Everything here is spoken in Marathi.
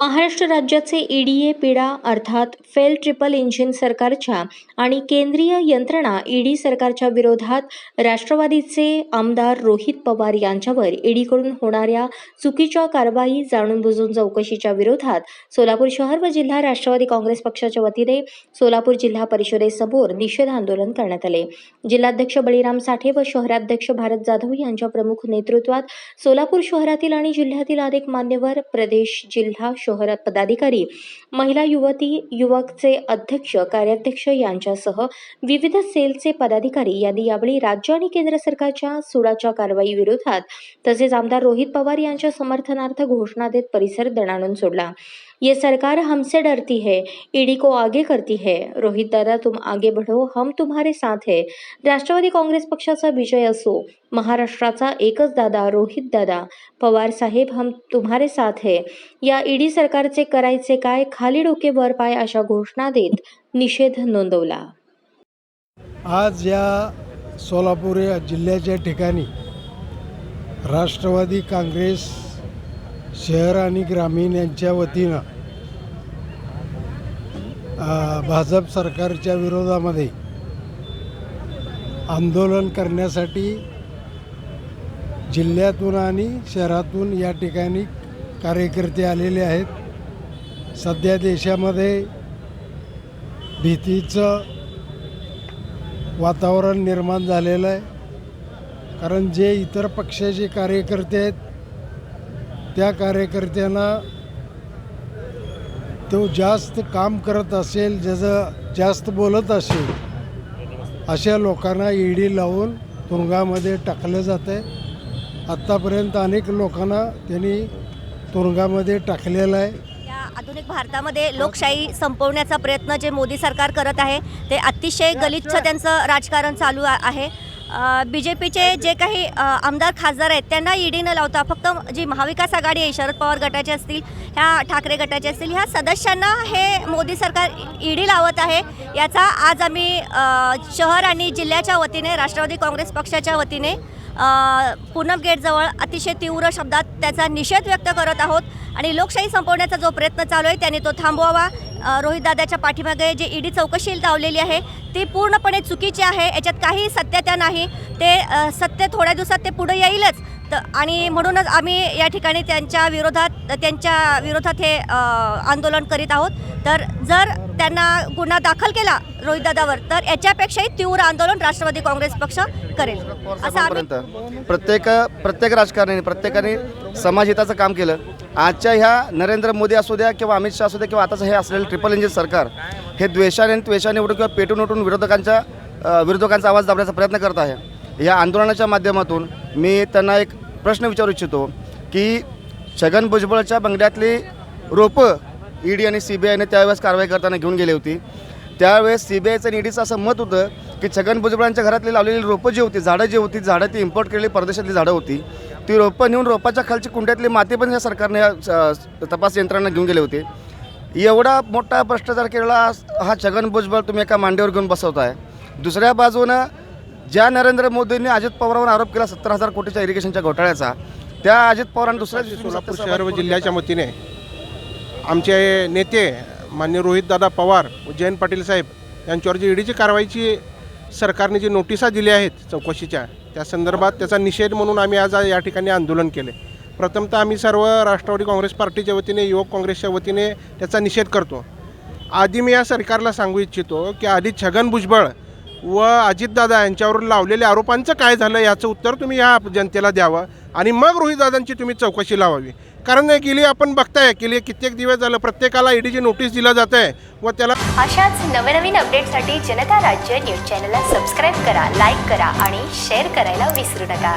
महाराष्ट्र राज्याचे ईडीए पिडा अर्थात फेल ट्रिपल इंजिन सरकारच्या आणि केंद्रीय यंत्रणा ईडी सरकारच्या विरोधात राष्ट्रवादीचे आमदार रोहित पवार यांच्यावर ईडीकडून होणाऱ्या चुकीच्या कारवाई जाणून बुजून चौकशीच्या विरोधात सोलापूर शहर व जिल्हा राष्ट्रवादी काँग्रेस पक्षाच्या वतीने सोलापूर जिल्हा परिषदेसमोर निषेध आंदोलन करण्यात आले. जिल्हाध्यक्ष बळीराम साठे व शहराध्यक्ष भारत जाधव यांच्या प्रमुख नेतृत्वात सोलापूर शहरातील आणि जिल्ह्यातील अनेक मान्यवर प्रदेश जिल्हा शहर पदाधिकारी महिला युवती युवकचे अध्यक्ष कार्याध्यक्ष यांच्यासह विविध सेलचे पदाधिकारी यांनी यावेळी राज्य आणि केंद्र सरकारच्या सुडाच्या कारवाई विरोधात तसेच आमदार रोहित पवार यांच्या समर्थनार्थ घोषणा देत परिसर दणाणून सोडला. ये सरकार हमसे डरती है ईडी को आगे करती है। रोहित दादा तुम आगे बढ़ो हम तुम्हारे साथ है। राष्ट्रवादी काँग्रेस पक्षाचा विजय असो महाराष्ट्राचा एकच दादा रोहित दादा। पवार साहेब हम तुम्हारे साथ है। या ईडी सरकारचे करायचे काय खाली डोके वर पाय अशा घोषणा देत निषेध नोंदवला. आज या सोलापूर या जिल्ह्याच्या ठिकाणी राष्ट्रवादी काँग्रेस शहर आणि ग्रामीण यांच्या वतीनं भाजप सरकारच्या विरोधामध्ये आंदोलन करण्यासाठी जिल्ह्यातून आणि शहरातून या ठिकाणी कार्यकर्ते आलेले आहेत. सध्या देशामध्ये भीतीचं वातावरण निर्माण झालेलं आहे. कारण जे इतर पक्षाचे कार्यकर्ते आहेत त्या कार्यकर्त्यांना तो जास्त काम करत असेल ज्याचं जास्त बोलत असेल अशा लोकांना ईडी लावून तुरुंगामध्ये टाकलं जातं आहे आत्तापर्यंत अनेक लोकांना त्यांनी तुरुंगामध्ये टाकलेलं आहे. आधुनिक भारतामध्ये लोकशाही संपवण्याचा प्रयत्न जे मोदी सरकार करत आहे ते अतिशय गलिच्छ त्यांचं राजकारण चालू आहे. बी जे पीचे जे काही आमदार खासदार आहेत त्यांना ईडी न लावता फक्त जी महाविकास आघाडी आहे शरद पवार गटाचे असतील ह्या ठाकरे गटाचे असतील ह्या सदस्यांना हे मोदी सरकार ईडी लावत आहे याचा आज आम्ही शहर आणि जिल्ह्याच्या वतीने राष्ट्रवादी काँग्रेस पक्षाच्या वतीने पूनम गेटजवळ अतिशय तीव्र शब्दात त्याचा निषेध व्यक्त करत आहोत आणि लोकशाही संपवण्याचा जो प्रयत्न चालू आहे त्याने तो थांबवावा. रोहितदादाच्या पाठीमागे जे ईडी चौकशी लावलेली आहे ती पूर्णपणे चुकीची आहे. याच्यात काही सत्यता नाही. ते सत्य थोड्या दिवसात ते पुढे येईलच. तर आणि म्हणूनच आम्ही या ठिकाणी त्यांच्या विरोधात त्यांच्या विरोधात हे आंदोलन करीत आहोत. तर जर त्यांना गुन्हा दाखल केला रोहितदादावर तर याच्यापेक्षाही तीव्र आंदोलन राष्ट्रवादी काँग्रेस पक्ष करेल. असं आम्ही पर्यंत प्रत्येक प्रत्येक राजकारण्याने प्रत्येकाने समाजहिताचं काम केलं. आजच्या ह्या नरेंद्र मोदी असू द्या किंवा अमित शहा असू द्या किंवा आताचं हे असलेलं ट्रिपल इंजिन सरकार हे द्वेषाने आणि त्वेषाने उठून किंवा पेटून उठून विरोधकांच्या अ, विरोधकांचा आवाज दाबण्याचा प्रयत्न करत आहे. या आंदोलनाच्या माध्यमातून मी त्यांना एक प्रश्न विचारू इच्छितो की छगन भुजबळच्या बंगल्यातली रोपं ईडी आणि सी बी आयने त्यावेळेस कारवाई करताना घेऊन गेली होती. त्यावेळेस सी बी आयचं आणि ईडीचं असं मत होतं की छगन भुजबळांच्या घरातली लावलेली रोपं जी होती झाडं जी होती झाडं ती इम्पोर्ट केलेली परदेशातली झाडं होती ती रोपं नेऊन रोपाच्या खालची कुंड्यातली माती पण या सरकारने तपास यंत्रणा घेऊन गेले होते. एवढा मोठा भ्रष्टाचार केलेला हा छगन भुजबळ तुम्ही एका मांडीवर घेऊन बसवताय. दुसऱ्या बाजूनं ज्या नरेंद्र मोदींनी अजित पवारांवर आरोप केला सत्तर हजार कोटीच्या इरिगेशनच्या घोटाळ्याचा त्या अजित पवारांनी दुसऱ्या सोलापूर शहर व जिल्ह्याच्या वतीने आमचे नेते मान्य रोहितदादा पवार जयंत पाटील साहेब यांच्यावर जी ईडीची कारवाईची सरकारने जी नोटिसा दिल्या आहेत चौकशीच्या त्या संदर्भात त्याचा निषेध म्हणून आम्ही आज या ठिकाणी आंदोलन केले. प्रथमतः आम्ही सर्व राष्ट्रवादी काँग्रेस पार्टीच्या वतीने युवक काँग्रेसच्या वतीने त्याचा निषेध करतो. आधी मी या सरकारला सांगू इच्छितो की आधी छगन भुजबळ व अजितदादा यांच्यावर लावलेल्या आरोपांचं काय झालं याचं उत्तर तुम्ही या जनतेला द्यावं आणि मग रोहितदादांची तुम्ही चौकशी लावावी. कारण गेली आपण बघताय गेली कित्येक दिवस झालं प्रत्येकाला ईडीची नोटीस दिलं जात आहे व त्याला अशाच नवनवीन अपडेटसाठी जनता राज्य न्यूज चॅनलला सबस्क्राईब करा लाईक करा आणि शेअर करायला विसरू नका.